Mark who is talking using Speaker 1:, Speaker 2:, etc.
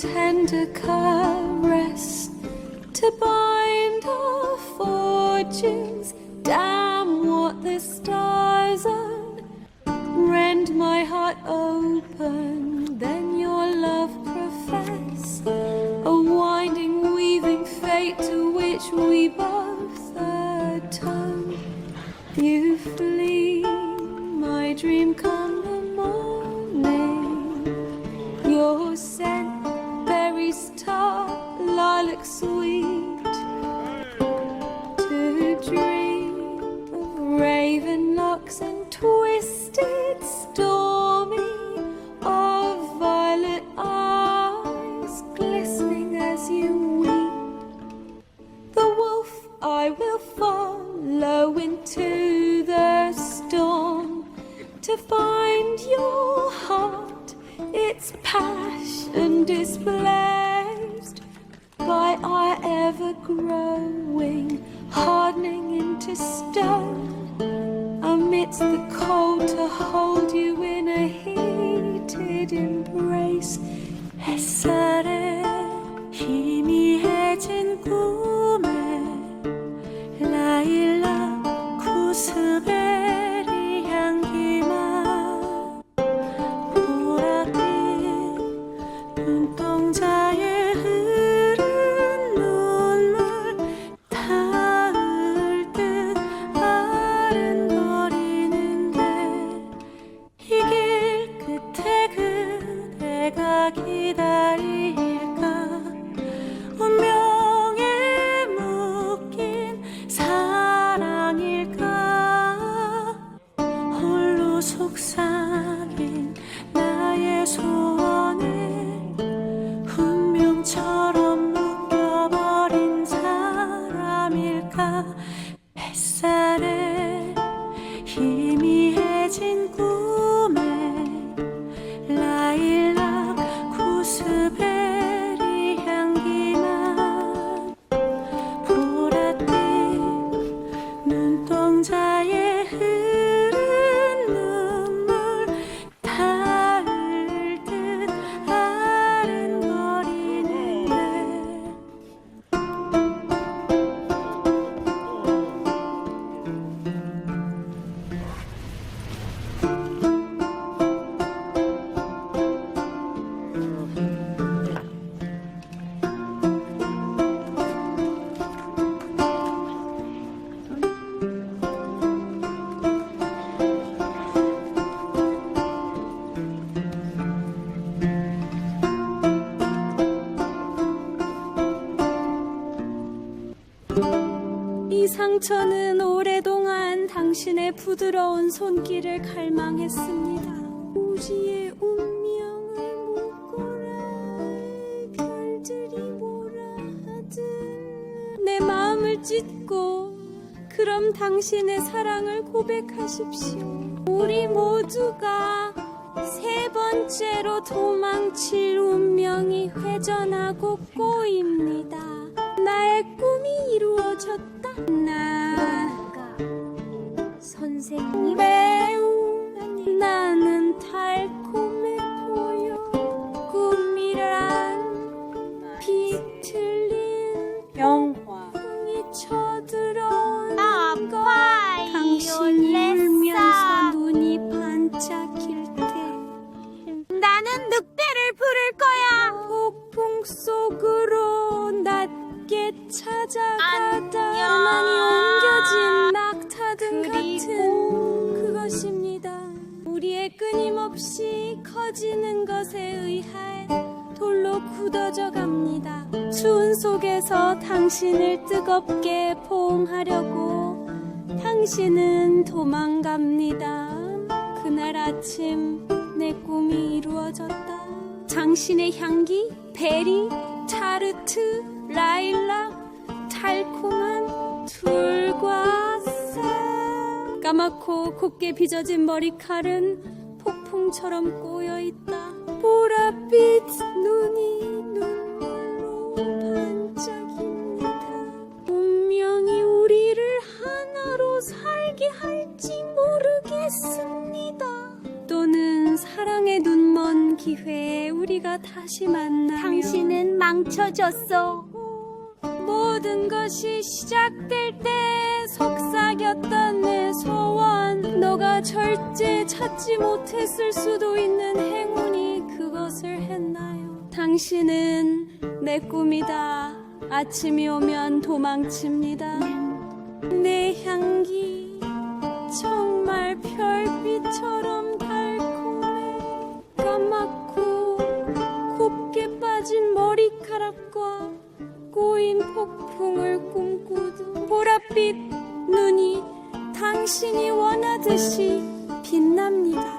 Speaker 1: tender caress to bind our fortunes. Damn what the stars are. Rend my heart open, then your love profess. A winding, weaving fate to which we both atone. You flee, my dream come sweet. To dream of raven locks and twisted stormy, of violet eyes glistening as you weep. The wolf I will follow into the storm to find your heart, its passion to hold you in a heated embrace. 햇 상처는 오랫동안 당신의 부드러운 손길을 갈망했습니다. 우리의 운명을 묶어라 별들이 뭐라 하든 내 마음을 찢고 그럼 당신의 사랑을 고백하십시오. 우리 모두가 세 번째로 도망칠 운명이 회전하고 꼬입니다. 나의 꿈이 이루어졌다. 나 선생님 매우 나는 달콤 찾아가다. 많이 옮겨진 낙타등 같은 그것입니다. 우리의 끊임없이 커지는 것에 의해 돌로 굳어져 갑니다. 추운 속에서 당신을 뜨겁게 포옹하려고 당신은 도망갑니다. 그날 아침 내 꿈이 이루어졌다. 당신의 향기, 베리, 타르트, 라일락, 달콤한 둘과 쌀. 까맣고 곱게 빚어진 머리칼은 폭풍처럼 꼬여있다. 보랏빛 눈이 눈물로 반짝입니다. 운명이 우리를 하나로 살게 할지 모르겠습니다. 또는 사랑의 눈먼 기회에 우리가 다시 만나
Speaker 2: 당신은 망쳐졌어.
Speaker 1: 모든 것이 시작될 때 속삭였던 내 소원. 너가 절제 찾지 못했을 수도 있는 행운이 그것을 했나요? 당신은 내 꿈이다. 아침이 오면 도망칩니다. 내 향기 정말 별빛처럼 달콤해. 까맣고 곱게 빠진 머리카락과 꼬인 폭풍을 꿈꾸듯 보랏빛 눈이 당신이 원하듯이 빛납니다.